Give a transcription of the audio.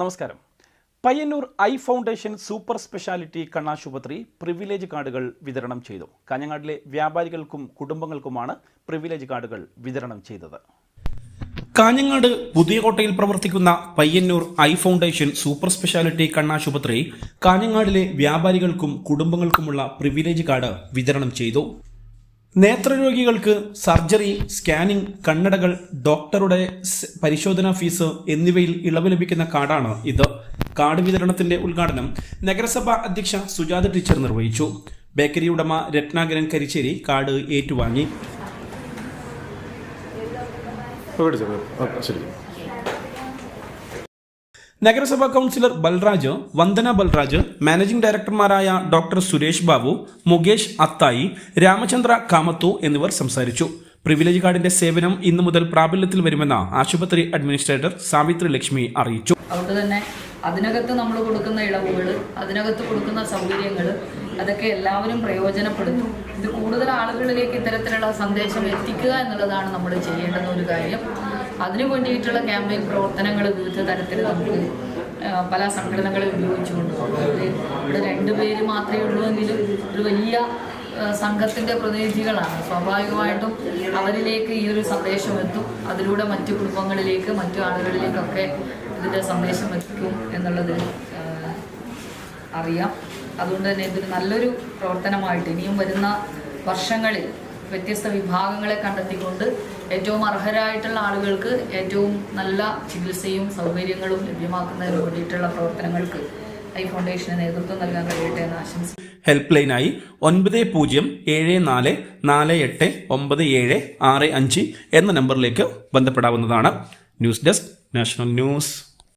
നമസ്കാരം. Payyanur eye foundation super speciality കണ്ണാശുപത്രി privilege കാർഡുകൾ വിതരണം ചെയ്തു. കാഞ്ഞങ്ങാടിലെ വ്യാപാരികൾക്കും കുടുംബങ്ങൾക്കുമാണ് പ്രിവിലേജ് കാർഡുകൾ വിതരണം ചെയ്തത്. കാഞ്ഞങ്ങാട് പുതിയകോട്ടയിൽ പ്രവർത്തിക്കുന്ന Payyanur eye foundation super speciality കണ്ണാശുപത്രി കാഞ്ഞങ്ങാടിലെ വ്യാപാരികൾക്കും കുടുംബങ്ങൾക്കുമുള്ള പ്രിവിലേജ് കാർഡ് വിതരണം ചെയ്തു. നേത്രരോഗികൾക്ക് സർജറി സ്കാനിംഗ് കണ്ണടകൾ ഡോക്ടറുടെ പരിശോധനാ ഫീസ് എന്നിവയിൽ ഇളവ് ലഭിക്കുന്ന കാർഡാണ് ഇത്. കാർഡ് വിതരണത്തിന്റെ ഉദ്ഘാടനം നഗരസഭാ അധ്യക്ഷ സുജാത ടീച്ചർ നിർവഹിച്ചു. ബേക്കറി ഉടമ രത്നാകരൻ കരിച്ചേരി കാർഡ് ഏറ്റുവാങ്ങി. നഗരസഭാ കൗൺസിലർ ബൽരാജ് വന്ദന ബൽരാജ് മാനേജിംഗ് ഡയറക്ടർമാരായ ഡോക്ടർ സുരേഷ് ബാബു മുകേഷ് അത്തായി രാമചന്ദ്ര കാമത്തു എന്നിവർ സംസാരിച്ചു. പ്രിവിലേജ് കാർഡിന്റെ സേവനം ഇന്നു മുതൽ പ്രാബല്യത്തിൽ വരുമെന്ന് ആശുപത്രി അഡ്മിനിസ്ട്രേറ്റർ സാവിത്രി ലക്ഷ്മി അറിയിച്ചു. അതുകൊണ്ട് തന്നെ അതിനകത്ത് നമ്മൾ കൊടുക്കുന്ന ഇളവുകൾ അതിനകത്ത് കൊടുക്കുന്ന സൗകര്യങ്ങൾ അതൊക്കെ എല്ലാവരും പ്രയോജനപ്പെടുത്തും. ഇത് കൂടുതൽ ആളുകളിലേക്ക് ഇത്തരത്തിലുള്ള സന്ദേശം എത്തിക്കുക എന്നുള്ളതാണ് നമ്മൾ ചെയ്യേണ്ടുന്ന ഒരു കാര്യം. അതിനു വേണ്ടിയിട്ടുള്ള ക്യാമ്പയിൻ പ്രവർത്തനങ്ങൾ വിവിധ തരത്തിൽ നമുക്ക് പല സംഘടനകളെ ഉപയോഗിച്ചുകൊണ്ട് ഇവിടെ രണ്ട് പേര് മാത്രമേ ഉള്ളൂ എങ്കിലും ഒരു വലിയ സംഘത്തിന്റെ പ്രതിനിധികളാണ്. സ്വാഭാവികമായിട്ടും അവരിലേക്ക് ഈ ഒരു സന്ദേശം എത്തും. അതിലൂടെ മറ്റു കുടുംബങ്ങളിലേക്ക് മറ്റു ആളുകളിലേക്കൊക്കെ ഇതിന്റെ സന്ദേശം എത്തിക്കും എന്നുള്ളത് അറിയാം. അതുകൊണ്ട് തന്നെ ഇതൊരു നല്ലൊരു പ്രവർത്തനമായിട്ട് ഇനിയും വരുന്ന വർഷങ്ങളിൽ വ്യത്യസ്ത വിഭാഗങ്ങളെ കണ്ടെത്തിക്കൊണ്ട് ഏറ്റവും അർഹരായിട്ടുള്ള ആളുകൾക്ക് ഏറ്റവും നല്ല ചികിത്സയും സൗകര്യങ്ങളും ലഭ്യമാക്കുന്നതിന് വേണ്ടിയിട്ടുള്ള പ്രവർത്തനങ്ങൾക്ക് ഐ ഫൗണ്ടേഷന് നേതൃത്വം നൽകാൻ കഴിയട്ടെ എന്ന് ആശംസിക്കുന്നു. ഹെൽപ്പ് ലൈനായി ഒൻപത് പൂജ്യം ഏഴ് നാല് നാല് എട്ട് ഒമ്പത് ഏഴ് ആറ് അഞ്ച് എന്ന നമ്പറിലേക്ക് ബന്ധപ്പെടാവുന്നതാണ്. News desk national news.